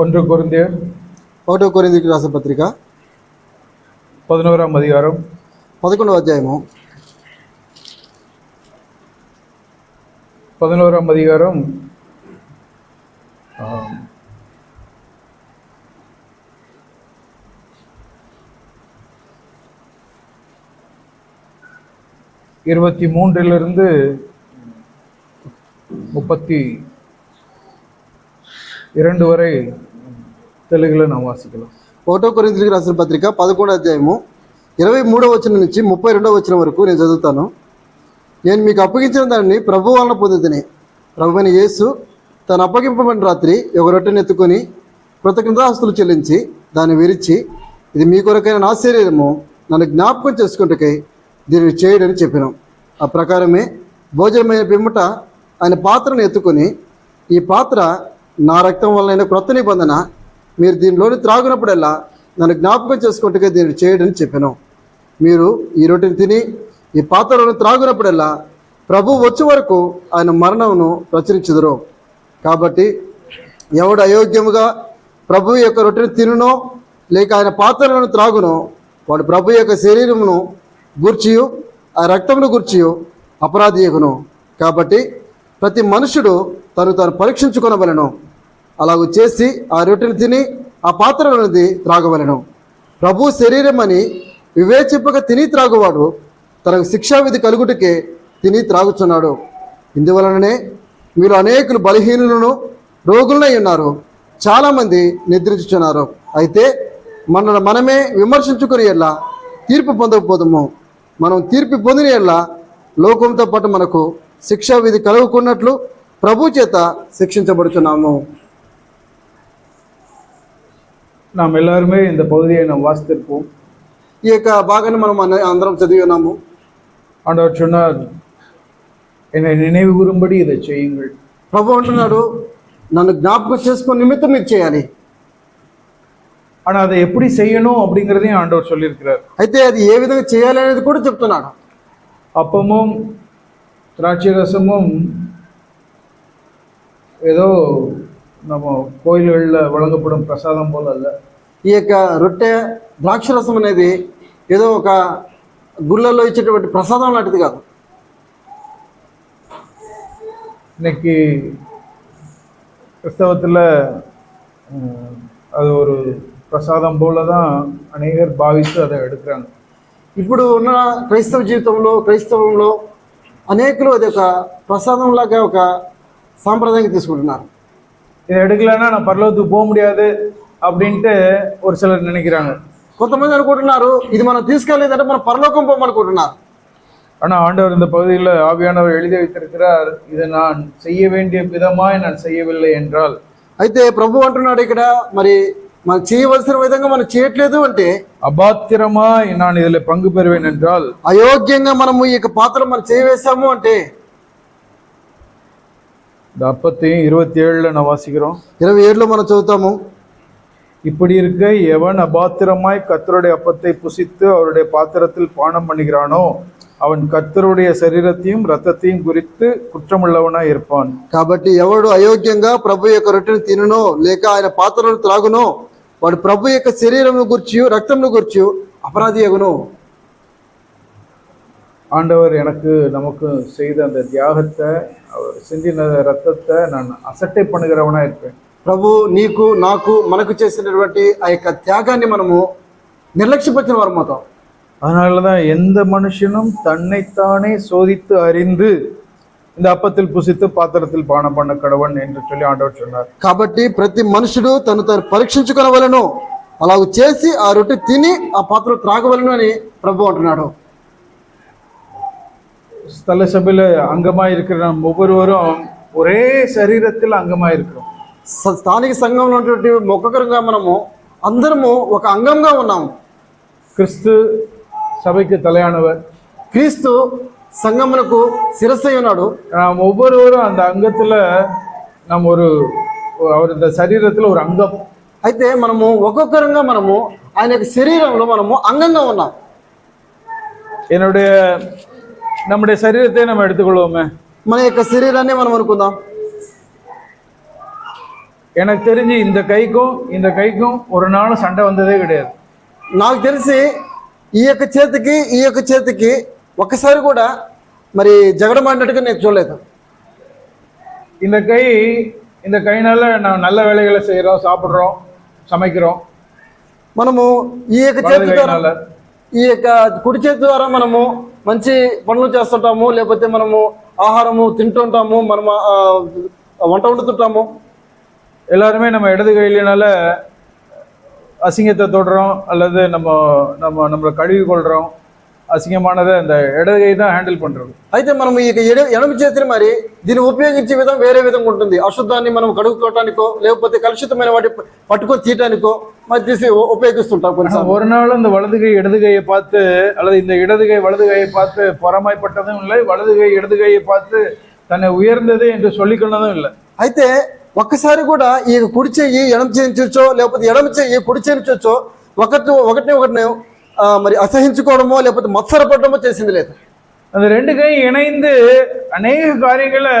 ஒன்று குருந்தியர் ఒకటో కొరిందికి రాసిన పత్రిక பதினோராம் அதிகாரம் పదకొండవ అధ్యాయము பதினோராம் அதிகாரம் ஆம், இருபத்தி மூன்றிலிருந்து முப்பத்தி இரண்டு வரை తెలుగులో నవాసికులు ఒకటో కొరింతలకు రాసిన పత్రిక పదకొండో అధ్యాయము ఇరవై మూడో వచనం నుంచి ముప్పై రెండో వచనం వరకు నేను చదువుతాను. నేను మీకు అప్పగించిన దాన్ని ప్రభు వలన పొందుతుని. అని యేసు తను అప్పగింపబడిన రాత్రి ఒక రొట్టెనెత్తుకొని కృతజ్ఞతాస్తులు చెల్లించి దాన్ని విరిచి ఇది మీ కొరకైన నా శరీరము నన్ను జ్ఞాపకం చేసుకుంటకై దీన్ని చేయడని చెప్పినాం. ఆ ప్రకారమే భోజనమైన పిమ్మట ఆయన పాత్రను ఎత్తుకొని ఈ పాత్ర నా రక్తం వలన క్రొత్త నిబంధన మీరు దీనిలోని త్రాగునప్పుడల్లా నన్ను జ్ఞాపకం చేసుకుంటే దీన్ని చేయడని చెప్పాను. మీరు ఈ రొట్టెని తిని ఈ పాత్రలను త్రాగునప్పుడల్లా ప్రభు వచ్చే వరకు ఆయన మరణమును ప్రచురించుదురు. కాబట్టి ఎవడు అయోగ్యముగా ప్రభు యొక్క రొట్టెని తినునో లేక ఆయన పాత్రలను త్రాగునో వాడు ప్రభు యొక్క శరీరమును గూర్చియు ఆ రక్తమును గూర్చియు అపరాధియగును కాబట్టి ప్రతి మనుషుడు తను తాను పరీక్షించుకొనవలెను. అలాగ చేసి ఆ రొట్టెను తిని ఆ పాత్రలోనిది త్రాగవలెను. ప్రభు శరీరం అని వివేచింపక తిని త్రాగువాడు తనకు శిక్షావిధి కలుగుటకే తిని త్రాగుచున్నాడు. ఇందువలననే మీరు అనేకులు బలహీనులను రోగులనై ఉన్నారు. చాలామంది నిద్రించుచున్నారు అయితే మన మనమే విమర్శించుకుని ఎలా తీర్పు పొందకపోదము. మనం తీర్పు పొందిన ఎలా లోకంతో పాటు మనకు శిక్షావిధి కలుగుకున్నట్లు ప్రభు చేత శిక్షించబడుచున్నాము. நாம் எல்லாருமே இந்த பகுதியை நாம் வாசித்திருப்போம் ఈ యొక్క భాగాన్ని మనం అన్న- అందరం చదివి ఉన్నాము ஆண்டவர் சொன்னார் என்னை நினைவு கூறும்படி இதை செய்யுங்கள் ప్రభు అంటున్నాడు నన్ను జ్ఞాపకం చేసుకుని నిమిత్తం మీరు చేయాలి ஆனா அதை எப்படி செய்யணும் அப்படிங்கிறதையும் ஆண்டவர் சொல்லியிருக்கிறார் అయితే అది ఏ విధంగా చేయాలి అనేది కూడా చెప్తున్నాడు அப்பமும் திராட்சை ரசமும் ஏதோ நம்ம கோயில்களில் வழங்கப்படும் பிரசாதம் போல அல்ல ఈ యొక్క రొట్టె ద్రాక్షరసం అనేది ఏదో ఒక గుళ్ళల్లో ఇచ్చేటువంటి ప్రసాదం లాంటిది కాదు இன்னைக்கு கிறிஸ்தவத்தில் அது ஒரு பிரசாதம் போல தான் அநேகர் பாவித்து அதை எடுக்கிறாங்க ఇప్పుడు ఉన్న క్రైస్తవ జీవితంలో క్రైస్తవంలో అనేకులు అది ఒక ప్రసాదంలాగా ఒక సాంప్రదాయంగా తీసుకుంటున్నారు இதை எடுக்கலைன்னா நான் பரலோகத்துக்கு போக முடியாது அப்படின்ட்டு ஒரு சிலர் நினைக்கிறாங்க కొంతమంది అనుకుంటున్నారు ఇది మనం తీసుకెళ్ళలేదంటే మనం పరలోకం పోమనుకుంటున్నారు ஆனால் ஆண்டவர் இந்த பகுதியில் ஆவியானவர் எழுதி வைத்திருக்கிறார் இதை நான் செய்ய வேண்டிய விதமாய் நான் செய்யவில்லை என்றால் అయితే ప్రభు అంటున్నాడు ఇక్కడ మరి మనం చేయవలసిన విధంగా మనం చేయట్లేదు అంటే அபாத்திரமாய் நான் இதில் பங்கு பெறுவேன் என்றால் అయోగ్యంగా మనము ఈ యొక్క పాత్ర మనం చేయవేశాము అంటే இந்த அப்பத்தையும் இருபத்தி ஏழுல நான் வாசிக்கிறோம் ఇరవై ఏడులో మనం చదువుతాము இப்படி இருக்க எவன் அபாத்திரமாய் கர்த்தருடைய அப்பத்தை புசித்து அவருடைய பாத்திரத்தில் பானம் பண்ணுகிறானோ அவன் கர்த்தருடைய சரீரத்தையும் ரத்தத்தையும் குறித்து குற்றமுள்ளவனாய் இருப்பான் కాబట్టి ఎవడు అయోగ్యంగా ప్రభు యొక్క రొట్టెను తినునో లేక ఆయన పాత్రను త్రాగునో వాడు ప్రభు యొక్క శరీరంను గుర్చి రక్తంను గుర్చి అపరాధి అగును ஆண்டவர் எனக்கு நமக்கு செய்த அந்த தியாகத்தை அவர் சிந்தின ரத்தத்தை நான் அசட்டை பண்ணுகிறவனா இருப்பேன் ప్రభు నీకు నాకు మనకు చేసినటువంటి ఆ యొక్క త్యాగాన్ని మనము నిర్లక్ష్యపరిచిన వారు మొత్తం அதனால தான் எந்த மனுஷனும் தன்னைத்தானே சோதித்து அறிந்து இந்த அப்பத்தில் புசித்து பாத்திரத்தில் பானம் பண்ண கடவன் என்று சொல்லி ஆண்டவர் சொன்னார் కాబట్టి ప్రతి మనుషుడు తను తను పరీక్షించుకొనవలను అలాగ చేసి ఆ రొట్టె తిని ఆ పాత్ర త్రాగవలను అని ప్రభు అంటున్నాడు ஸ்தல சபையில் அங்கமாக இருக்கிற நம்ம ஒவ்வொருவரும் ஒரே சரீரத்தில் அங்கமாக இருக்கிறோம் స- స్థానిక సంఘంలో ఉన్నటువంటి ఒక్కొక్కరుగా మనము అందరము ఒక అంగంగా ఉన్నాము கிறிஸ்து சபைக்கு தலையானவர் క్రీస్తు సంఘమునకు శిరస్సై ఉన్నాడు நாம் ஒவ்வொருவரும் அந்த அங்கத்தில் நம்ம ஒரு அவர் இந்த சரீரத்தில் ஒரு அங்கம் అయితే మనము ఒక్కొక్కరుగా మనము ఆయన యొక్క శరీరంలో మనము అంగంగా ఉన్నాం என்னுடைய നമ്മുടെ ശരീരത്തെ നമ്മൾ എടുത്തുകൊള്ളുവോമേ మన యొక్క శరీరాన్ని మనం అనుకుందాం எனக்கு தெரிஞ்சு இந்த கைக்கும் இந்த கைக்கும் ஒரு நாளும் சண்டை வந்ததே கிடையாது నాకు తెలిసి ఈ యొక్క చేతికి ఈ యొక్క చేతికి ఒక్కసారి కూడా మరి జగడం అన్నట్టుగా నేను చూడలేదు இந்த கை இந்த கைனால நான் நல்ல வேலைகளை செய்கிறோம் சாப்பிட்றோம் சமைக்கிறோம் మనము ఈ యొక్క చేతితో వలగైనాల. ఈ యొక్క కుడి చేతి ద్వారా మనము మంచి పనులు చేస్తుంటాము లేకపోతే మనము ఆహారము తింటుంటాము మనము ఆ, వంట వండుతుంటాము எல்லாருமே நம்ம இடது கையிலனால அசிங்கத்தை தொடுறோம் அல்லது நம்ம நம்ம நம்மளை கழுவி கொள்றோம் அசிங்கமானதை அந்த இடது கை தான் ஹேண்டில் பண்றது అయితే మనం ఈ యొక్క ఎడ- ఎడమ చేతిని మరి దీన్ని ఉపయోగించే విధం వేరే విధంగా ఉంటుంది అశుద్ధాన్ని మనం కడుక్కోవటానికో లేకపోతే కలుషితమైన వాటి పట్టుకొని తీయటానికో మరి తీసి ఉ- ఉపయోగిస్తుంటాం కొన్నిసార్లు ஒரு நாள் இந்த வலது கை இடது கையை பார்த்து அல்லது இந்த இடது கை வலது கையை பார்த்து பொறாமைப்பட்டதும் இல்லை வலது கை இடது கையை பார்த்து தன்னை உயர்ந்தது என்று சொல்லிக்கொண்டதும் இல்லை అయితే ఒక్కసారి కూడా ఈ కుడి చెయ్యి ఎడమ చేయించో లేకపోతే ఎడమ చెయ్యి కుడి చేయించో ఒకటి ఒకటిని ఒకటిని ఆ, మరి అసహించుకోవడమో లేకపోతే మత్సరపడమో చేసింది లేదు அந்த ரெண்டு கை இணைந்து அநேக காரியங்களை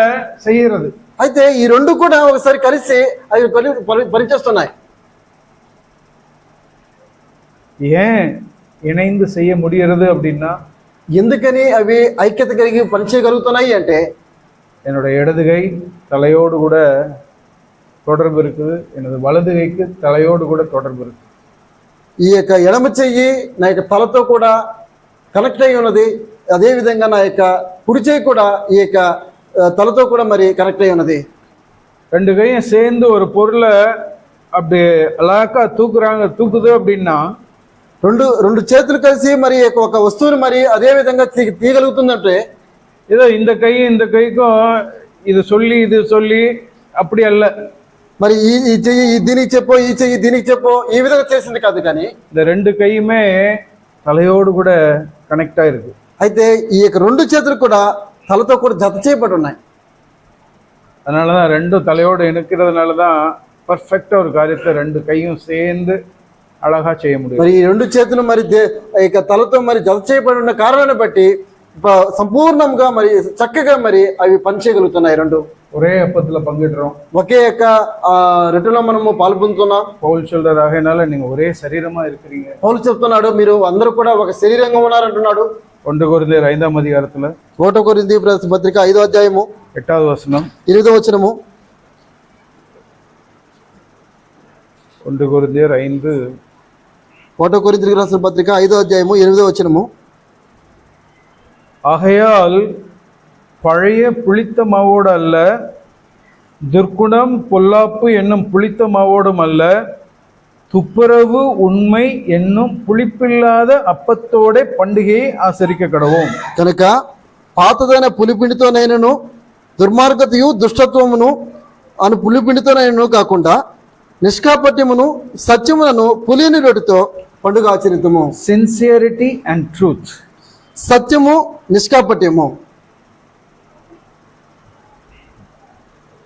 செய்கிறது అయితే ఈ రెండు కూడా ఒకసారి కలిసి అవి పని పని- పనిచేస్తున్నాయి ஏன் இணைந்து செய்ய முடிகிறது அப்படின்னா ఎందుకని అవి ఐక్యత కలిగి పనిచేయగలుగుతున్నాయి అంటే என்னோட இடது கை தலையோடு கூட தொடர்பு இருக்குது எனது வலது கைக்கு தலையோடு கூட தொடர்பு இருக்கு ఈ యొక్క ఎడమ చెయ్యి నా యొక్క తలతో కూడా కనెక్ట్ అయి ఉన్నది అదే విధంగా నా యొక్క కుడి చెయ్యి కూడా ఈ యొక్క ఆ, తలతో కూడా మరి కనెక్ట్ అయి ఉన్నది ரெண்டு கையும் சேர்ந்து ஒரு பொருளை அப்படி அழகா தூக்குறாங்க தூக்குது அப்படின்னா రెండు రెండు చేతులు కలిసి మరి ఒక వస్తువుని మరి అదే విధంగా తీ తీయగలుగుతుందంటే ஏதோ இந்த கையும் இந்த கைக்கும் இது சொல்லி இது சொல்லி அப்படி அல்ல మరి ఈ ఈ చెయ్యి ఈ దీనికి చెప్పో ఈ చెయ్యి దీనికి చెప్పో ఈ విధంగా చేసింది కాదు కానీ இந்த ரெண்டு கையுமே தலையோடு கூட கனெக்ட் ஆயிருக்கு అయితే ఈ యొక్క రెండు చేతులు కూడా తలతో కూడా జత చేయబడి ఉన్నాయి அதனால தான் ரெண்டும் தலையோடு இணைக்கிறதுனால தான் பர்ஃபெக்டாக ஒரு காரியத்தை ரெண்டு கையும் சேர்ந்து அழகா செய்ய முடியும் మరి ఈ రెండు చేతులు మరి దే- ఈ యొక్క తలతో మరి జత చేయబడి ఉన్న కారణాన్ని బట్టి ప- సంపూర్ణంగా మరి చక్కగా మరి అవి పనిచేయగలుగుతున్నాయి రెండు ஒரே அப்பத்துல பங்கிடுறோம் ఒకే యొక్క ఆ రెట్టులో మనము పాల్పొందుతున్నాం பவுல் சொல்றாரு ஆகையினால நீங்க ஒரே சரீரமா இருக்கிறீங்க పౌలు చెప్తున్నాడు మీరు అందరూ కూడా ఒక శరీరంగా ఉన్నారంటున్నాడు ஒன்று குருந்தேர் ஐந்தாம் அதிகாரத்துல ఓటో కొరింది పత్రిక ఐదో అధ్యాయము எட்டாவது வசனம் ఎనిమిదో వచనము ஒன்று குருந்தேர் ஐந்து ఓటో కొరింది రాసిన పత్రిక ఐదో అధ్యాయము ఎనిమిదో వచనము ஆகையால் பழைய புளித்த மாவோடு அல்ல துர்க்குணம் பொல்லாப்பு என்னும் புளித்த மாவோடும் அல்ல துப்புரவு உண்மை என்னும் புளிப்பில்லாத அப்பத்தோட பண்டிகையை ஆசரிக்க கடவோம் కనుక పాతదైన పులిపిండితోనైనను దుర్మార్గతయు దుష్టత్వమును అను పులిపిండితోనైనను కాకుండా నిష్కాపట్యమును సత్యములను పులిని రొటితో పండుగ ఆచరితము சின்சியரிட்டி அண்ட் ட்ரூத் సత్యము నిష్కాపట్యము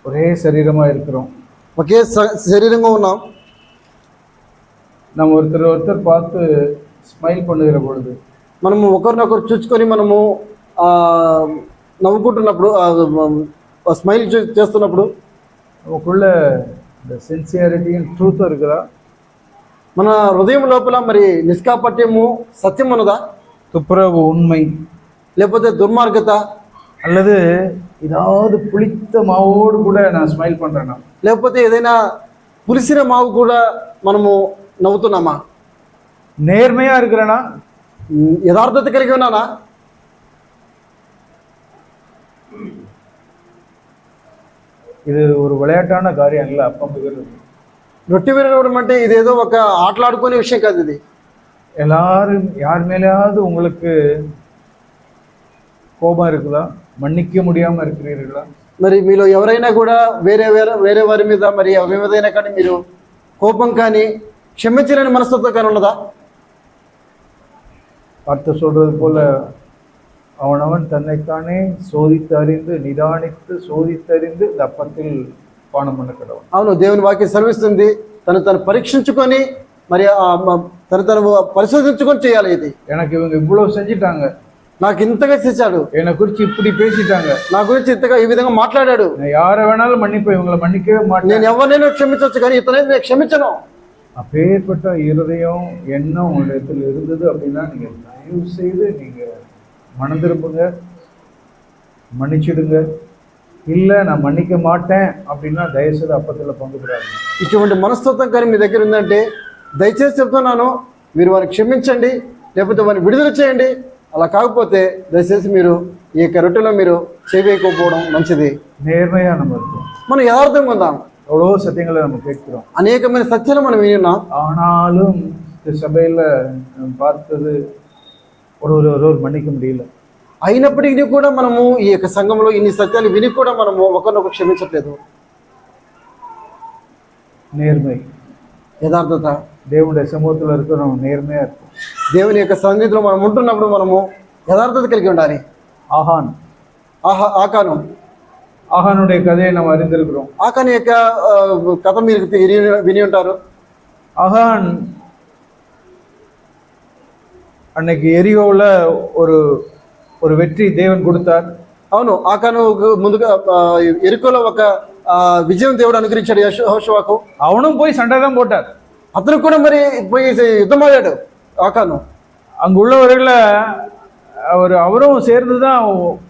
ஒரே சரீரமா இருக்கிறோம் ఒకే స- శరీరంగా ఉన్నాం நம்ம ஒருத்தர் ஒருத்தர் பார்த்து ஸ்மைல் பண்ணுகிற பொழுது మనము ఒకరినొకరు చూసుకొని మనము ఆ, నవ్వుకుంటున్నప్పుడు స్మైల్ చేస్తున్నప్పుడు நமக்குள்ள இந்த சின்சியாரிட்டியும் ட்ரூத்தும் இருக்குதா మన హృదయం లోపల మరి నిష్కాపట్యము సత్యం ఉన్నదా துப்புரவு உண்மை లేకపోతే దుర్మార్గత அல்லது ஏதாவது புளித்த மாவோடு கூட நான் ஸ்மைல் பண்றேனா లేకపోతే ఏదైనా పులిసిన మావు కూడా మనము నవ్వుతున్నామా நேர்மையா இருக்கிறேனா ఉమ్, యథార్థత కలిగి ఉన్నానా இது ஒரு விளையாட்டான காரியம் இல்லை அப்பம்புகிறது రొట్టె విరగడం అంటే ఇదేదో ఒక ఆటలాడుకునే విషయం కాదు ఇది எல்லாரும் யார் மேலேயாவது உங்களுக்கு கோபம் இருக்குதா மன்னிக்க முடியாம இருக்கிறீர்களா మరి మీలో ఎవరైనా కూడా వేరే వేరే వేరే వారి మీద మరి ఎవరి మీదైనా కానీ మీరు కోపం కానీ క్షమించలేని మనస్తత్వం కానీ ఉన్నదా வார்த்தை சொல்றது போல அவனவன் தன்னைத்தானே சோதித்து அறிந்து நிதானித்து சோதித்தறிந்து இந்த அப்பத்தில் பானம் பண்ண கடவுள் అవును దేవుని వాక్యం సెలవిస్తుంది తను తను పరీక్షించుకొని మరి ఆ మ- తను తను పరిశోధించుకొని చేయాలి ఇది எனக்கு இவங்க இவ்வளவு செஞ்சிட்டாங்க నాకు ఇంతగా చేశాడు என்னை குறிச்சு இப்படி பேசிட்டாங்க నా గురించి ఇంతగా ఈ విధంగా మాట్లాడాడు நான் யாரை வேணாலும் மன்னிப்பேன் இவங்களை மன்னிக்கவே மாட்டேன் నేను ఎవరినైనా క్షమించవచ్చు కానీ ఇతనైతే నేను క్షమించను அப்பேற்பட்ட இருதயம் எண்ணம் உங்களிடத்தில் இருந்தது அப்படின்னா நீங்க தயவு செய்து நீங்க மனம் திரும்புங்க மன்னிச்சிடுங்க இல்லை நான் மன்னிக்க மாட்டேன் அப்படின்னா தயவு செய்து அப்பத்தில் பங்கு பெறாதீங்க ఇటువంటి మనస్తత్వం కానీ మీ దగ్గర ఉందంటే దయచేసి చెప్తున్నాను మీరు వారిని క్షమించండి లేకపోతే వారిని విడుదల చేయండి అలా కాకపోతే దయచేసి మీరు ఈ యొక్క రొట్టెలో మీరు చేయవేయకపోవడం మంచిది நேர்மையா நம்ம இருக்கோம் మనం యథార్థంగా ఉందాం எவ்வளோ சத்தியங்களை நம்ம கேட்கிறோம் అనేకమైన సత్యాలు మనం విన్నాం ஆனாலும் இந்த சபையில் பார்த்தது ஒரு ஒரு ஒரு மன்னிக்க முடியல అయినప్పటికీ కూడా మనము ఈ యొక్క సంఘంలో ఇన్ని సత్యాలు విని కూడా మనము ఒకరినొకరు క్షమించట్లేదు நேர்மை యథార్థత தேவனுடைய சமூகத்தில் இருக்கிற நம்ம நேர்மையா இருக்கும் దేవుని యొక్క సన్నిధిలో మనం ఉంటున్నప్పుడు మనము యథార్థత కలిగి ఉండాలి ஆகான் ఆహా ఆకాను ஆகானுடைய கதையை நம்ம அறிந்திருக்கிறோம் ఆకాని యొక్క ఆ, కథ మీరు విని- విని ఉంటారు ஆகான் அன்னைக்கு எரியோவில் ஒரு ஒரு வெற்றி தேவன் கொடுத்தார் అవును ఆకాను ముందుగా ఆ, ఎరుకలో ఒక ఆ, విజయం దేవుడు అనుగ్రహించాడు యెషు- యెహోషువకు அவனும் போய் சண்டை தான் போட்டார் అతను కూడా మరి పోయి యుద్ధమాడాడు ఆకాను அங்க உள்ளவர்களை அவர் அவரும் சேர்ந்து தான்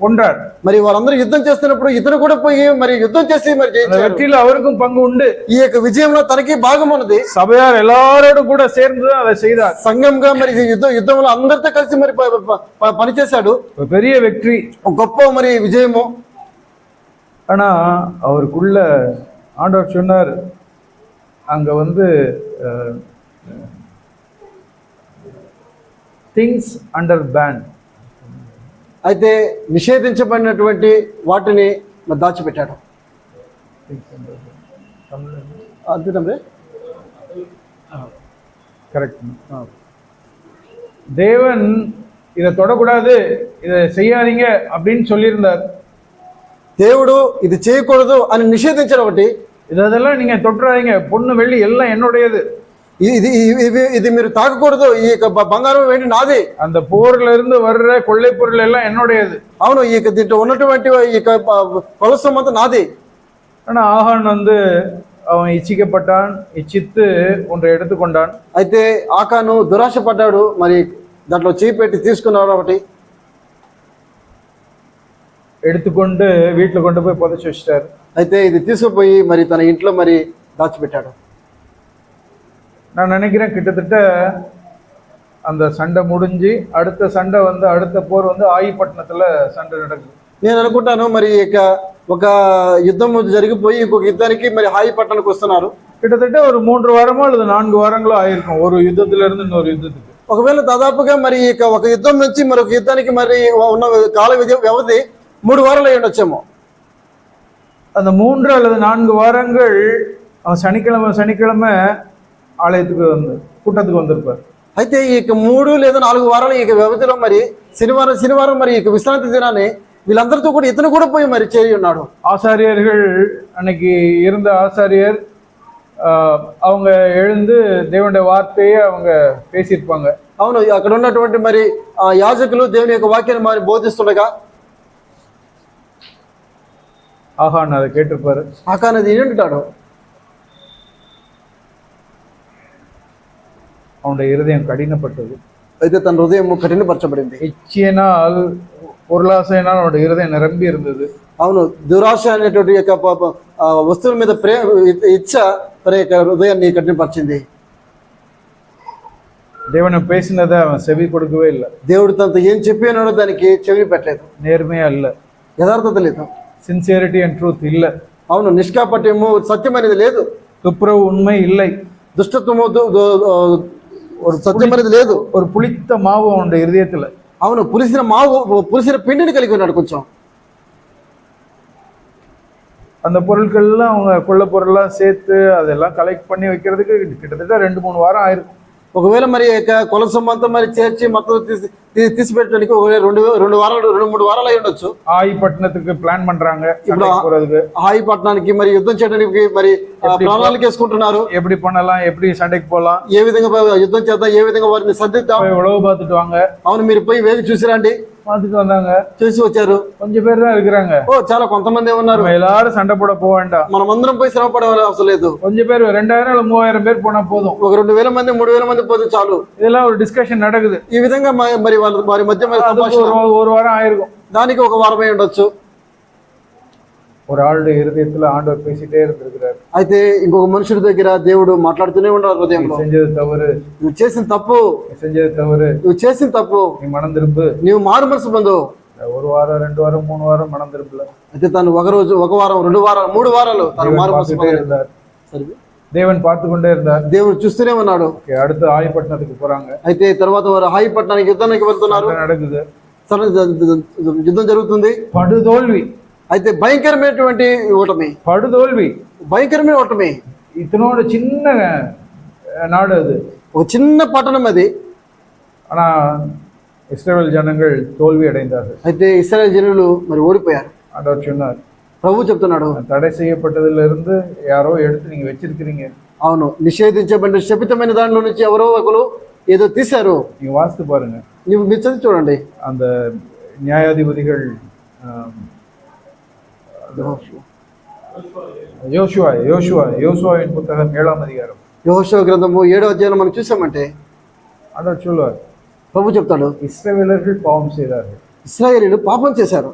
கொண்டார் మరి వారందరూ యుద్ధం చేస్తున్నప్పుడు ఇతను కూడా పోయి మరి యుద్ధం చేసి మరి அந்த జయించాడు வெற்றியில் அவருக்கும் பங்கு உண்டு ఈ యొక్క విజయంలో తనకి భాగం ఉన్నది சபையார் எல்லாரோடும் கூட சேர்ந்து தான் அதை செய்தார் సంఘంగా మరి ఈ యుద్ధం యుద్ధంలో అందరితో కలిసి మరి ప- ప- ప- పనిచేశాడు ஒரு பெரிய வெற்றி ఒక గొప్ప మరి విజయము ஆனா அவருக்குள்ள ஆண்டவர் சொன்னார் அங்க வந்து திங்ஸ் அண்டர் பேன் అయితే నిషేధించబడినటువంటి వాటిని మరి దాచిపెట్టాడు అద్భుతం கரெக்ட் தேவன் இதை தொடக்கூடாது இதை செய்யாதீங்க அப்படின்னு சொல்லியிருந்தார் దేవుడు ఇది చేయకూడదు అని నిషేధించాడు ఒకటి இது அதெல்லாம் நீங்க தொட்டுறாதீங்க பொண்ணு வெள்ளி எல்லாம் என்னுடையது ఇది ఇది ఇవి- ఇది మీరు తాకకూడదు ఈ యొక్క బ- బంగారం ఏంటి నాది அந்த போர்ல இருந்து வர்ற கொள்ளை பொருள் எல்லாம் என்னுடையது అవును ఈ యొక్క దీంట్లో ఉన్నటువంటి ఈ యొక్క ప- కొలసం అంతా నాది ஆனா ஆகான் வந்து அவன் இச்சிக்கப்பட்டான் இச்சித்து ஒன்றை எடுத்துக்கொண்டான் అయితే ఆకాను దురాశ పడ్డాడు మరి దాంట్లో చేయి పెట్టి తీసుకున్నాడు ఒకటి எடுத்துக்கொண்டு வீட்டுல கொண்டு போய் புதைச்சி வச்சிட்டாரு అయితే ఇది తీసుకుపోయి మరి తన ఇంట్లో మరి దాచిపెట్టాడు நான் நினைக்கிறேன் கிட்டத்தட்ட அந்த சண்டை முடிஞ்சு அடுத்த சண்டை வந்து அடுத்த போர் வந்து ஆயிப்பட்டினத்துல சண்டை நடக்குது నేను అనుకుంటాను మరి ఈ యొక్క ఒక యుద్ధం జరిగిపోయి ఇంకొక యుద్ధానికి మరి హాయి పట్టణానికి వస్తున్నారు கிட்டத்தட்ட ஒரு மூன்று வாரமோ அல்லது நான்கு வாரங்களோ ஆயிருக்கும் ஒரு யுத்தத்துல இருந்து இன்னொரு யுத்தத்துக்கு ఒకవేళ దాదాపుగా మరి ఈ యొక్క ఒక యుద్ధం నుంచి మరొక యుద్ధానికి మరి ఉన్న కాల వ్యవ- వ్యవధి మూడు వారాలు అయి ఉండొచ్చేమో அந்த மூன்று அல்லது நான்கு வாரங்கள் அவன் சனிக்கிழமை சனிக்கிழமை ஆலயத்துக்கு வந்து கூட்டத்துக்கு வந்திருப்பார் అయితే ఈ యొక్క మూడు లేదా నాలుగు వారాల ఈ యొక్క వ్యవధిలో మరి శనివారం శనివారం మరి ఈ యొక్క విశ్రాంతి దినాన్ని వీళ్ళందరితో కూడా ఇతను కూడా పోయి మరి చేరి ఉన్నాడు ஆசாரியர்கள் அன்னைக்கு இருந்த ஆசாரியர் ஆஹ், அவங்க எழுந்து தேவனுடைய வார்த்தையை அவங்க பேசியிருப்பாங்க అవును అక్కడ ఉన్నటువంటి మరి ఆ యాజకులు దేవుని యొక్క వాక్యాన్ని మరి బోధిస్తుండగా ஆகான் அதை கேட்டிருப்பாரு ఆకానది ఏంటాడు அவனுடைய இருதயம் கடினப்பட்டது అయితే తన హృదయం కఠినపరచబడింది இச்சியனால் பொருளாசையினால் அவனுடைய இருதயம் நிரம்பி இருந்தது అవును దురాశ అనేటువంటి యొక్క ప- ప- ఆ వస్తువుల మీద ప్రేమ ఇచ్చ తన యొక్క హృదయాన్ని కఠినపరిచింది தேவனை பேசினதை அவன் செவி கொடுக்கவே இல்லை దేవుడు తనతో ఏం చెప్పినాడో దానికి చెవి పెట్టలేదు நேர்மையா இல்லை యథార్థత లేదు சின்சியரிட்டி அண்ட் ட்ரூத் இல்லை అవును నిష్కాపట్యము సత్యం అనేది లేదు துப்புரவு உண்மை இல்லை దుష్టత్వము దు- దు- ஒரு సత్యం అనేది లేదు ஒரு புளித்த மாவு அவனுடைய இருதயத்துல అవును పులిసిన మావు పులిసిన పిండిని కలిగి ఉన్నాడు కొంచెం அந்த பொருட்கள்லாம் அவங்க கொள்ள பொருள்லாம் சேர்த்து அதெல்லாம் கலெக்ட் பண்ணி வைக்கிறதுக்கு கிட்டத்தட்ட ரெண்டு மூணு வாரம் ஆயிருக்கும் ఒకవేళ మరి యొక్క కొలసం అంతా మరి చేర్చి మొత్తం తీసి తీ- తీసి పెట్టడానికి ఒకవేళ రెండు రెండు వారాలు రెండు మూడు వారాలు అయి ఉండొచ్చు ஆயிப்பட்டினத்துக்கு பிளான் பண்றாங்க ఇప్పుడు சண்டைக்கு போறதுக்கு హాయి పట్టణానికి మరి యుద్ధం చేయడానికి మరి ఆ, ప్రణాళిక వేసుకుంటున్నారు எப்படி பண்ணலாம் எப்படி சண்டைக்கு போகலாம் ఏ విధంగా ప- యుద్ధం చేద్దాం ఏ విధంగా వారిని సర్దిద్దాం போய் உழவு பார்த்துட்டு வாங்க అవును మీరు పోయి వేది చూసిరండి பார்த்துட்டு வந்தாங்க చూసి వచ్చారు கொஞ்சம் பேர் தான் இருக்கிறாங்க ఓ చాలా కొంతమంది ఉన్నారు நம்ம எல்லாரும் சண்டை போட போக வேண்டாம் మనం అందరం పోయి శ్రమ పడే అవసరం లేదు கொஞ்சம் பேர் ரெண்டாயிரம் இல்ல மூவாயிரம் பேர் போனா போதும் ఒక రెండు వేల మంది మూడు వేల మంది పోతే చాలు இதெல்லாம் ஒரு డిస్కషన్ நடக்குது ఈ విధంగా మ- మరి వాళ్ళ వారి మధ్య మరి அதுக்கு సంభాషణ ஒரு ஒரு வாரம் ஆயிருக்கும் దానికి ఒక వారమై ఉండొచ్చు ஒரு ஆளுடைய இருதயத்துல ஆண்டவர் பேசிட்டே இருந்திருக்கிறார் అయితే ఇంకొక మనుషుడి దగ్గర దేవుడు మాట్లాడుతూనే ఉన్నాడు நீ హృదయంలో செஞ்சது தவறு నువ్వు చేసిన తప్పు நீ செஞ்சது தவறு నువ్వు చేసిన తప్పు நீ மனம் திரும்பு నీవు మారు మనసు పొందు ஒரு வாரம் ரெண்டு வாரம் மூணு வாரம் மனம் திரும்பல అయితే తను ఒక రోజు ఒక వారం రెండు వారాలు మూడు వారాలు తను தேவன் మారు మనసు பார்த்துட்டே పొందలేదు. இருந்தார் సరే தேவன் பார்த்து கொண்டே இருந்தார் దేవుడు చూస్తూనే ఉన్నాడు Okay, அடுத்து ஆயப்பட்டினத்துக்கு போறாங்க అయితే తర్వాత వారు హాయి పట్టణానికి యుద్ధానికి వెళ్తున్నారు சண்டை நடக்குது సరే యుద్ధం జరుగుతుంది படுதோல்வி అయితే భయంకరమైనటువంటి ఓటమి படுதோல்வி భయంకరమైన ఓటమి இத்தனோட சின்ன அஹ், நாடு அது ఒక చిన్న పట్టణం అది ஆனா இஸ்ரேல் ஜனங்கள் தோல்வி அடைந்தார்கள் అయితే ఇస్రాయల్ జనులు మరి ఓడిపోయారు ஆண்டவர் சொன்னார் ప్రభు చెప్తున్నాడు தடை செய்யப்பட்டதுல இருந்து யாரோ எடுத்து நீங்க வச்சிருக்கிறீங்க అవును నిషేధించబడిన శపితమైన దాంట్లో నుంచి ఎవరో ఒకరు ఏదో తీశారు நீங்க வாசித்து பாருங்க ನೀವು మీరు చదివి చూడండి அந்த நியாயாதிபதிகள் ஆம், யோசுவா யோசுவா யோசுவாவின் புத்தகம் ஏழாம் அதிகாரம் యోహోషువ గ్రంథము ఏడో అధ్యాయంలో మనం చూసామంటే ஆண்டவர் சொல்லுவார் ప్రభు చెప్తాడు இஸ்ரவேலர்கள் பாவம் செய்தார்கள் ఇస్రాయేలీలు పాపం చేశారు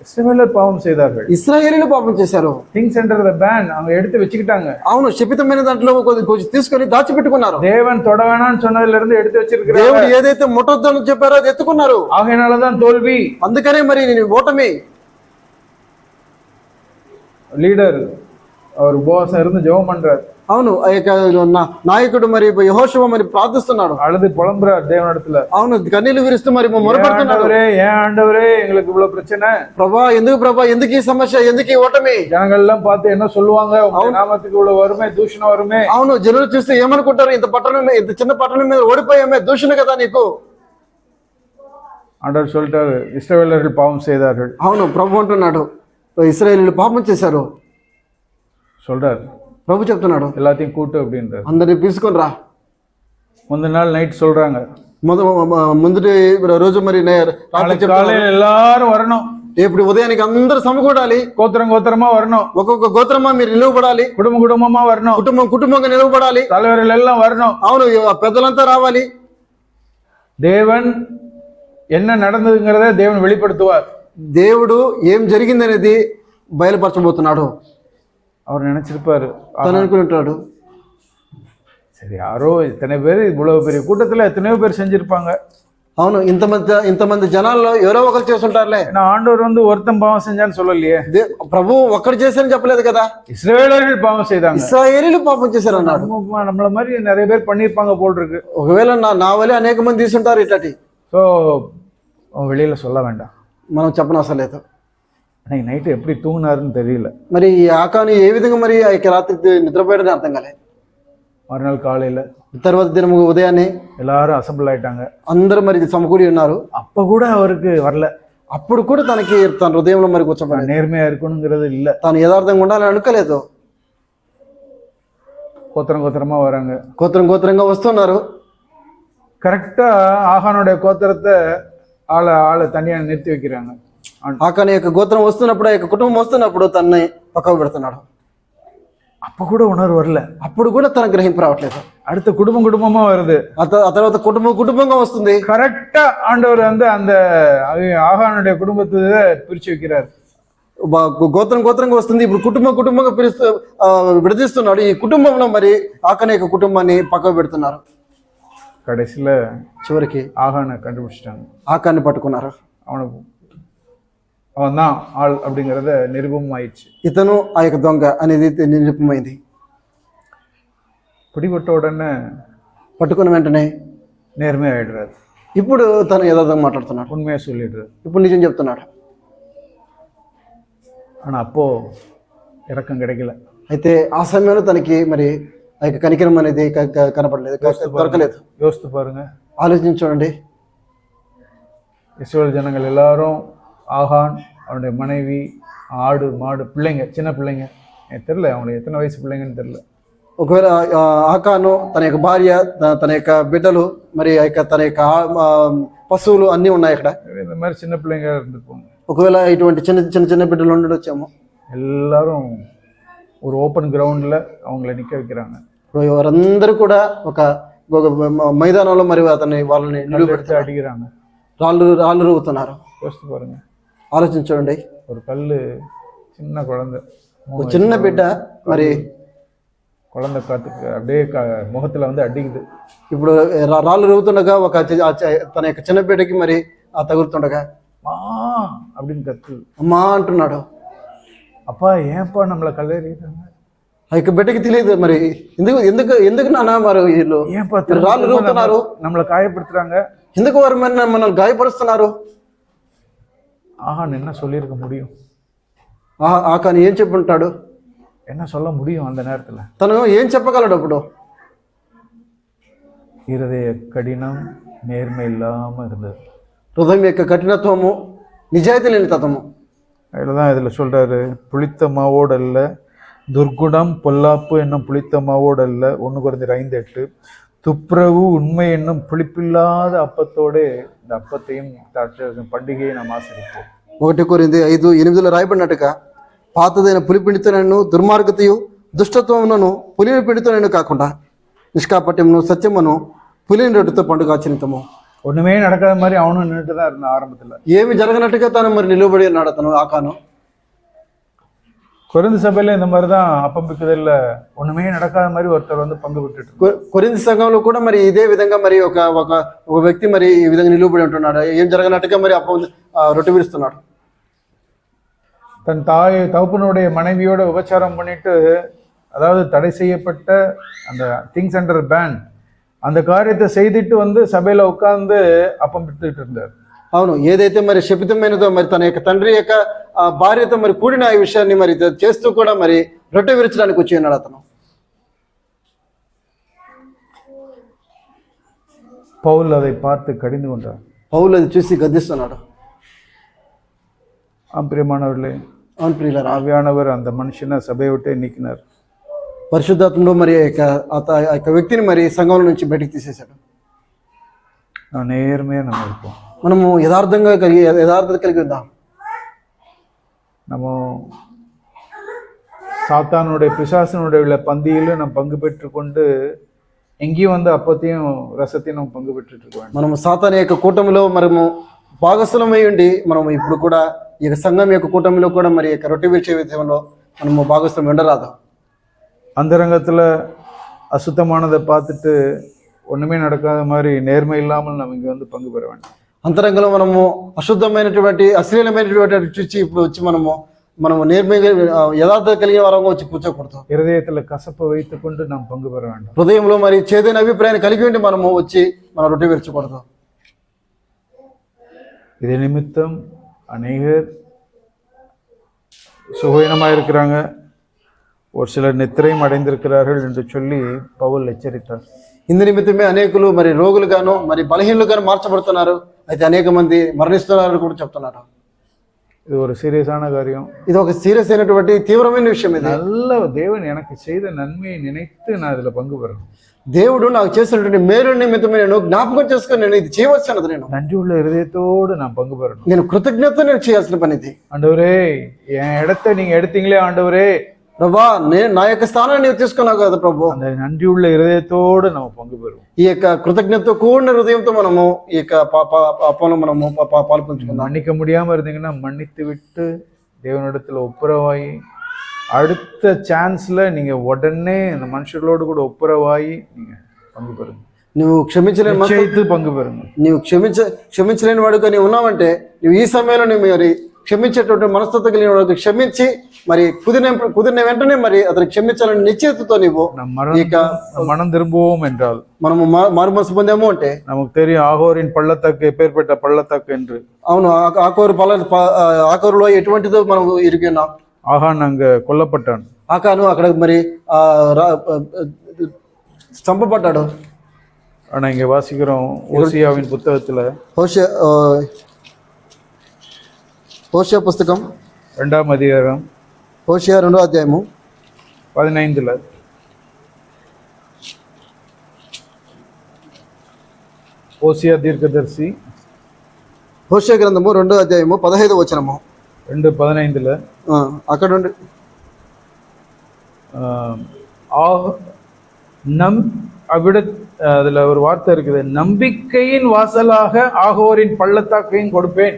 இஸ்ரவேலர் பாவம் செய்தார்கள் ఇస్రాయేలీలు పాపం చేశారు திங்ஸ் சென்டர் த பேன் அவங்க எடுத்து வச்சுக்கிட்டாங்க అవును శపితమైన దాంట్లో కొద్ది కొంచెం తీసుకొని దాచిపెట్టుకున్నారు தேவன் தொட வேணாம்னு சொன்னதுல இருந்து எடுத்து வச்சிருக்கிறாங்க దేవుడు ఏదైతే ముట్టొద్దని చెప్పారో అది ఎత్తుకున్నారు ஆகையினாலதான் தோல்வி అందుకనే మరి నేను ఓటమి லீடர் அவர் உபவாசம் இருந்து ஜெபம் பண்றார் అవును ఆ యొక్క నా- నాయకుడు మరి యహోశివ మరి ప్రార్థిస్తున్నాడు அழுது புலம்புறார் தேவனிடத்துல అవును కన్నీళ్లు విరుస్తూ మరి ஏன் మొరపెడుతున్నాడు ஆண்டவரே ஏன் ஆண்டவரே எங்களுக்கு இவ்வளவு பிரச்சனை ప్రభా ఎందుకు ప్రభా ఎందుకు ఈ సమస్య ఎందుకు ఈ ఓటమి ஜனங்கள் எல்லாம் பார்த்து என்ன சொல்லுவாங்க உங்க நாமத்துக்கு இவ்வளவு வருமே தூஷணம் வருமே అవును జనులు చూస్తే ఏమనుకుంటారు ఇంత పట్టణం మీద- ఇంత చిన్న పట్టణం మీద ఓడిపోయామే దూషణ కదా నీకు ஆண்டவர் சொல்லிட்டாரு இஸ்ரவேலர்கள் பாவம் செய்தார்கள் అవును ప్రభు అంటున్నాడు ఇస్రాయేలీలు పాపం చేశారు சொல்றாரு ప్రభు చెప్తున్నాడు எல்லாத்தையும் கூட்டு அப்படின்றாரு అందరిని పిలుచుకొని రా முந்தின நாள் நைட் சொல்றாங்க మొద మ- ముందుటి రోజు మరి నే- రాత్రి நாளைக்கு చెప్తున్నారు. காலையில எல்லாரும் வரணும் ఇప్పుడు ఉదయానికి అందరూ సమకూడాలి கோத்திரம் கோத்திரமா வரணும் ఒక్కొక్క గోత్రమా మీరు నిలువబడాలి குடும்ப குடும்பமா வரணும் కుటుంబం కుటుంబంగా నిలువబడాలి தலைவர்கள் எல்லாம் வரணும் అవును ఇవ- పెద్దలంతా రావాలి தேவன் என்ன நடந்ததுங்கிறத தேவன் வெளிப்படுத்துவார் దేవుడు ఏం జరిగిందనేది బయలుపరచబోతున్నాడు அவர் நினைச்சிருப்பாரு తను అనుకుంటాడు சரி யாரோ இத்தனை பேர் இவ்வளவு பெரிய கூட்டத்துல எத்தனையோ பேர் செஞ்சிருப்பாங்க అవును ఇంతమంది ఇంతమంది జనాల్లో ఎవరో ఒకరు చేస్తుంటారులే ஏன்னா ஆண்டவர் வந்து ஒருத்தன் பாவம் செஞ்சான்னு சொல்லலையே దే- ప్రభు ఒక్కడు చేశారని చెప్పలేదు కదా இஸ்ரவேலர்கள் பாவம் செய்தாங்க ఇస్రాయేలీలు పాపం చేశారు అన్నాడు நம்ம- நம்மள மாதிரி நிறைய பேர் பண்ணியிருப்பாங்க போல் இருக்கு ఒకవేళ నా నా వల్లే అనేక మంది తీసుంటారు ఇట్లాంటి ஸோ வெளியில சொல்ல வேண்டாம் మనం చెప్పనవసలేదు నాకు నైట్ ఎప్పుడు తూగునారని తెలియలే మరి ఈ ఆకాని ఏ విధంగా మరి ఆ యొక్క రాత్రి నిద్రపోయాడని అర్థం కాలేదు மறுநாள் காலையில் తర్వాత దినము ఉదయాన్నే எல்லாரும் அசம்பிள் ஆயிட்டாங்க అందరూ మరి సమకూడి ఉన్నారు அப்போ கூட அவருக்கு வரல అప్పుడు కూడా తనకి తన హృదయంలో మరి కూర్చోబడి நேர்மையாக இருக்கணுங்கிறது இல்லை తాను యథార్థంగా ఉండాలని అనుకోలేదు கோத்திரம் கோத்திரமாக வராங்க గోత్రం గోత్రంగా వస్తున్నారు கரெக்டாக ஆகானுடைய கோத்திரத்தை ஆளை ஆளை தனியா நிறுத்தி வைக்கிறாங்க ஆண்- ఆకాని యొక్క గోత్రం వస్తున్నప్పుడు ఆ యొక్క కుటుంబం వస్తున్నప్పుడు తనని పక్కకు పెడుతున్నాడు அப்ப கூட உணர்வு வரல అప్పుడు కూడా తన గ్రహింపు రావట్లేదు அடுத்த குடும்பம் குடும்பமா வருது ఆ త- ఆ తర్వాత కుటుంబం కుటుంబంగా వస్తుంది கரெக்டா ஆண்டவர் வந்து அந்த ஆகானுடைய குடும்பத்தை பிரிச்சு வைக்கிறார் బా- గో- గోత్రం గోత్రంగా వస్తుంది ఇప్పుడు కుటుంబం కుటుంబంగా పిలుస్తూ ఆ, విడదీస్తున్నాడు ఈ కుటుంబంలో మరి ఆకని యొక్క కుటుంబాన్ని పక్కకు పెడుతున్నారు கடைசியில చివరికి ஆகானை கண்டுபிடிச்சிட்டாங்க ఆకాన్ని పట్టుకున్నారు அவனுக்கு அவன் தான் ஆள் அப்படிங்கிறத நிரூபம் ஆயிடுச்சு ఇతను ఆ యొక్క దొంగ అనేది నిరూపమైంది பிடிபட்ட உடனே పట్టుకున్న వెంటనే நேர்மையா ஆயிடுறாரு ఇప్పుడు తను యథార్థంగా మాట్లాడుతున్నాడు உண்மையா சொல்லிடுறாரு ఇప్పుడు నిజం చెప్తున్నాడు ஆனா அப்போ இறக்கம் கிடைக்கல అయితే ఆ సమయంలో తనకి మరి ఆ యొక్క కనికరం అనేది క- క- కనపడలేదు క- దొరకలేదు யோசித்து பாருங்க ఆలోచించి చూడండి இஸ்ரேல் ஜனங்கள் எல்லாரும் ஆகான் அவனுடைய மனைவி ஆடு மாடு பிள்ளைங்க சின்ன பிள்ளைங்க எனக்கு தெரில அவங்களுக்கு எத்தனை வயசு பிள்ளைங்கன்னு தெரில ఒకవేళ ఆ, ఆకాను తన యొక్క భార్య త- తన యొక్క బిడ్డలు మరి ఆ యొక్క తన యొక్క ఆ- ఆ, పశువులు అన్నీ ఉన్నాయి ఇక్కడ இந்த மாதிரி சின்ன பிள்ளைங்க இருந்துருப்போம் ఒకవేళ ఇటువంటి చిన్న చిన్న చిన్న బిడ్డలు ఉండొచ్చేమో எல்லாரும் ஒரு ஓப்பன் கிரவுண்டில் அவங்கள நிற்க வைக்கிறாங்க ఇప్పుడు వారందరూ కూడా ఒక ఒక మ- మైదానంలో మరి అతన్ని వాళ్ళని எடுத்து నిలబెడతారు அடிக்கிறாங்க రాళ్ళు రాళ్ళు రువుతున్నారు யோசித்து பாருங்க ఆలోచించండి ஒரு கல் சின்ன குழந்தை ఒక చిన్న బిడ్డ మరి குழந்தை காத்துக்கு அப்படியே க முகத்தில் வந்து அடிக்குது ఇప్పుడు రా- రాళ్ళు రువుతుండగా ఒక చి- ఆ చి- తన యొక్క చిన్న బిడ్డకి మరి ఆ తగులుతుండగా மா அப்படின்னு కత్తు అమ్మా అంటున్నాడు அப்பா ஏன்ப்பா நம்மளை கல்லறியுறாங்க ఆ యొక్క బిడ్డకి తెలియదు మరి ఎందుకు ఎందుకు ఎందుకు నాన్న మరి వీళ్ళు ஏன்ப்பா మరి திரும்ப రాళ్ళు திரும்ப రువుతున్నారు நம்மளை- நம்மளை காயப்படுத்துறாங்க ఎందుకు వారు మరి మనల్ని గాయపరుస్తున్నారు ஆஹான் என்ன சொல்லியிருக்க முடியும் ఆ ఆ కానీ ఏం చెప్పుంటాడు என்ன சொல்ல முடியும் அந்த நேரத்தில் తను ఏం చెప్పగలడు అప్పుడు இருதய கடினம் நேர்மை இல்லாமல் இருந்தது హృదయం యొక్క కఠినత్వము నిజాయితీ లేని తత్వము அதில் தான் இதில் சொல்கிறாரு புளித்த மாவோடு அல்ல துர்க்குணம் பொல்லாப்பு என்னும் புளித்த மாவோடு அல்ல ஒன்று குறைந்த ஐந்து எட்டு துப்புரவு உண்மை என்னும் புளிப்பில்லாத அப்பத்தோடு இந்த அப்பத்தையும் திராட்சை பண்டிகையை நாம் ஆசரிப்போம் ఒకటి కొరింది ఐదు ఎనిమిదిలో రాయబడినట్టుగా పాతదైన పులిపిండితోనను దుర్మార్గతయు దుష్టత్వమునను పులిని పిండితోనను కాకుండా నిష్కాపట్యమును సత్యమును పులిని రొట్టెతో పండుగ ఆచరితము ஒன்றுமே நடக்காத மாதிரி அவனும் நின்றுட்டு தான் இருந்தான் ஆரம்பத்தில் ఏమి జరగనట్టుగా తను మరి నిలబడి ఉన్నాడు అతను ఆకాను குறைந்த சபையில் இந்த மாதிரி தான் அப்பம் பிக்குதல்ல ஒன்றுமே நடக்காத மாதிரி ஒருத்தர் வந்து பங்கு விட்டுட்டு இருந்தார். కొ- కొరింథీ సంఘంలో కూడా మరి ఇదే విధంగా మరి ఒక ఒక ఒక వ్యక్తి మరి ఈ విధంగా నిలబడి ఉంటున్నాడు ఏం జరగనట్టుగా మరి అప్ప ఆ, రొట్టె విరుస్తున్నాడు தன் தாய் தகப்பனுடைய மனைவியோட உபச்சாரம் பண்ணிட்டு அதாவது தடை செய்யப்பட்ட அந்த திங்ஸ் அண்டர் பேன் அந்த காரியத்தை செய்துட்டு வந்து சபையில உட்கார்ந்து அப்பம் பிடித்துட்டு இருந்தார் అవును ఏదైతే మరి శపితమైనదో మరి తన యొక్క తండ్రి యొక్క ఆ, భార్యతో మరి కూడిన ఈ విషయాన్ని మరి చేస్తూ కూడా మరి రొట్టె విరచడానికి వచ్చి ఉన్నాడు అతను பவுல் அதை பார்த்து கடிந்து கொண்டார் పౌలు అది చూసి గద్దిస్తున్నాడు ஆம் பிரியமானவர்களே అవును ప్రియులరా ஆவியானவர் அந்த மனுஷனை சபையை விட்டே நீக்கினார் పరిశుద్ధాత్మలో మరి ఆ యొక్క అత- ఆ యొక్క వ్యక్తిని మరి సంఘం నుంచి బయటికి తీసేశాడు நான் நேர்மையா நம்ம இருப்போம் మనము యథార్థంగా కలిగి యథార్థత కలిగి ఉందాం நம்ம சாத்தானுடைய பிசாசனுடைய உள்ள பந்தியிலும் நம்ம பங்கு பெற்றுக்கொண்டு எங்கேயும் வந்து அப்பத்தையும் ரசத்தையும் நம்ம பங்கு பெற்றுட்டு இருக்க வேண்டாம் మనము సాతాన్ యొక్క కూటమిలో మనము భాగస్థలమై ఉండి మనము ఇప్పుడు కూడా ఈ యొక్క సంఘం యొక్క కూటమిలో కూడా మరి ఈ యొక్క రొట్టె విరిచే విషయంలో మనము భాగస్థలం ఉండరాదు அந்தரங்கத்தில் அசுத்தமானதை பார்த்துட்டு ஒன்றுமே நடக்காத மாதிரி நேர்மை இல்லாமல் நம்ம இங்கே வந்து பங்கு பெற வேண்டாம் అంతరంగంలో మనము అశుద్ధమైనటువంటి అశ్లీలమైనటువంటి చూచి ఇప్పుడు వచ్చి మనము మనము నేర్మగా ఆ, యథార్థత కలిగిన వారంగా వచ్చి కూర్చోకూడదు இருதயத்தில் கசப்பை வைத்துக்கொண்டு நாம் பங்கு பெற வேண்டாம் హృదయంలో మరి చేదైన అభిప్రాయాన్ని కలిగి ఉండి మనము వచ్చి మన రొట్టె విరచకూడదు இது நிமித்தம் அநேகர் சுகவீனமாக இருக்கிறாங்க ஒரு சிலர் நித்திரையும் அடைந்திருக்கிறார்கள் என்று சொல்லி பவுல் எச்சரித்தார் ఇందు నిమిత్తమే అనేకులు మరి రోగులుగాను మరి బలహీనులుగాను మార్చబడుతున్నారు అయితే అనేక మంది మరణిస్తున్నారు కూడా చెప్తున్నారు இது ஒரு சீரியஸான காரியம் ఇది ఒక సీరియస్ అయినటువంటి తీవ్రమైన విషయం ఇది நல்ல தேவன் எனக்கு செய்த நன்மையை நினைத்து நான் இதில் பங்கு பெறணும் దేవుడు నాకు చేసినటువంటి మేలు నిమిత్తమే నేను జ్ఞాపకం చేసుకొని నేను இது చేయవలసినది నేను நன்றியுள்ள இருதயத்தோடு நான் பங்கு பெறணும் నేను కృతజ్ఞత నేను చేయాల్సిన పని ఇది ஆண்டவரே என் இடத்த நீங்க எடுத்தீங்களே ஆண்டவரே ప్రభా నేను నా యొక్క స్థానాన్ని నీవు తీసుకున్నావు కదా ప్రభు அந்த நன்றியுள்ள இருதயத்தோடு நம்ம பங்கு பெறுவோம் ఈ యొక్క కృతజ్ఞతతో కూడిన హృదయంతో మనము ఈ యొక్క పా- పా- పాపంలో మనము పా- పా- పాలు పంచుకుందాం மன்னிக்க முடியாம இருந்தீங்கன்னா மன்னித்து விட்டு தேவனிடத்துல ஒப்புரவாகி அடுத்த சான்ஸ்ல நீங்க உடனே அந்த மனுஷர்களோடு கூட ஒப்புரவாகி நீங்க பங்கு பெறுங்க నువ్వు క్షమించలేని మనసు- நிச்சயித்து பங்கு பெறுங்க నీవు క్షమించ క్షమించలేని వాడుగా నీవు ఉన్నావంటే నువ్వు ఈ సమయంలో నువ్వు మరి క్షమించేటువంటి మనస్తత్వం కలిగిన వాడికి క్షమించి మరి కుదిరిన కుదిరిన వెంటనే మరి అతను క్షమించాలని నిశ్చయితతో నీవు நம் மனம் ఇక நம் மனம் திரும்புவோம் என்றால் మనము మా- మారు మనసు పొందాము అంటే நமக்கு தெரியும் ஆகோரின் பள்ளத்தாக்கு எப்பேற்பட்ட பள்ளத்தாக்கு என்று అవును ఆ- ఆకోరు పల ప- ఆ ఆకోరులో ఎటువంటిదో మనం ఇరిగి ఉన్నాం ஆகான் அங்க கொல்லப்பட்டான் ఆకాను అక్కడ మరి ఆ రా- చంపబడ్డాడు ஆனா இங்க வாசிக்கிறோம் ஓசியாவின் புத்தகத்துல హోషే హోషియా పుస్తకం రెండవ అధికారం హోషియా రెండో అధ్యాయము పదినైదుల హోషియా దీర్ఘదర్శి హోషియా గ్రంథము రెండో అధ్యాయము పదహైదు వచనము రెండు పదినైదుల అక్కడ నుండి நம் அவ்விட அதில் ஒரு வார்த்தை இருக்குது நம்பிக்கையின் வாசலாக ஆகோரின் பள்ளத்தாக்கையும் கொடுப்பேன்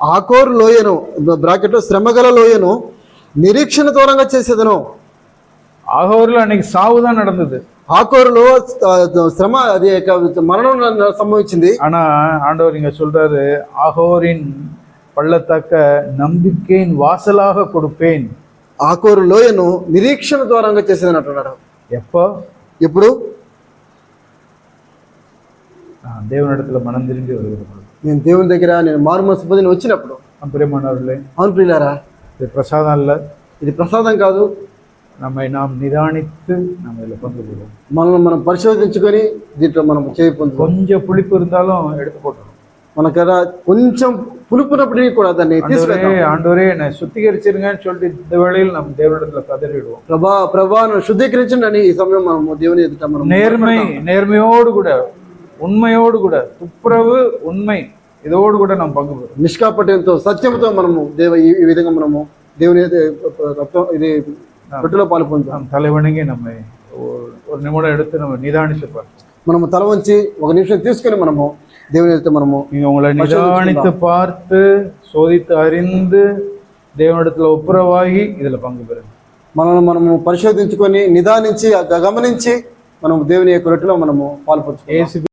ఆకోరు లోయను బ్రాకెట్ శ్రమగల లోయను నిరీక్షణ దూరంగా చేసేదను ஆகோரில் அன்னைக்கு சாவு தான் நடந்தது ఆకోరులో ఆ, శ్రమ అది యొక్క మరణం న- సంభవించింది ஆனா ஆண்டவர் இங்க சொல்றாரு ஆகோரின் பள்ளத்தாக்க நம்பிக்கையின் வாசலாக கொடுப்பேன் ఆకోరు లోయను నిరీక్షణ దూరంగా చేసేదని అంటున్నాడు எப்போ ఇప్పుడు ஆஹ், தேவனிடத்துல மனம் திரும்பி வருகிறது నేను దేవుని దగ్గర నేను మారుమనసు పొందిన వచ్చినప్పుడు பிரியமானவர்களே అవును ప్రియులారా இது பிரசாதம் இல்ல ఇది ప్రసాదం కాదు நம்மை நாம் நிதானித்து நம்ம இதில் பங்கு பெறுவோம் మనల్ని మనం పరిశోధించుకొని దీంట్లో మనం చేయి పొందుతాం கொஞ்சம் புளிப்பு இருந்தாலும் எடுத்து போட்டுரும் మనకడ కొంచెం పులుపునప్పటికీ కూడా దాన్ని ஆண்டவரே తీసుకెళ్తాం ஆண்டவரே என்னை சுத்திகரிச்சிருங்கன்னு சொல்லிட்டு இந்த வேளையில் நம்ம தேவனிடத்துல கதறிடுவோம் ప్రభా ప్రభా నన్ను శుద్ధీకరించండి అని ఈ సమయం మనము దేవుని ఎదుట మనం நேர்மை நேர்மையோடு கூட உண்மையோடு கூட துப்புரவு உண்மை இதோடு கூட நாம் பங்கு பெறுவோம் నిష్కాపట్యంతో సత్యంతో మనము దేవ ఈ ఈ విధంగా మనము దేవుని ఎదు- రక్తం ఇది రొట్టెలో పాలు పొందుతాం நாம் தலைவணங்கி நம்மை ஒரு- ஒரு நிமிடம் எடுத்து நம்ம நிதானித்து பார்ப்போம் మనము తల వంచి ఒక నిమిషం తీసుకొని మనము దేవుని ఎదుట మనము நீங்க உங்களை நிதானித்து பார்த்து சோதித்து அறிந்து தேவனிடத்துல ஒப்புரவாகி இதுல பங்கு பெறுங்க మనల్ని మనము పరిశోధించుకొని నిదానించి గ- గమనించి మనము దేవుని యొక్క రొట్టెలో మనము పాల్పంచుకోవాలి ஏசு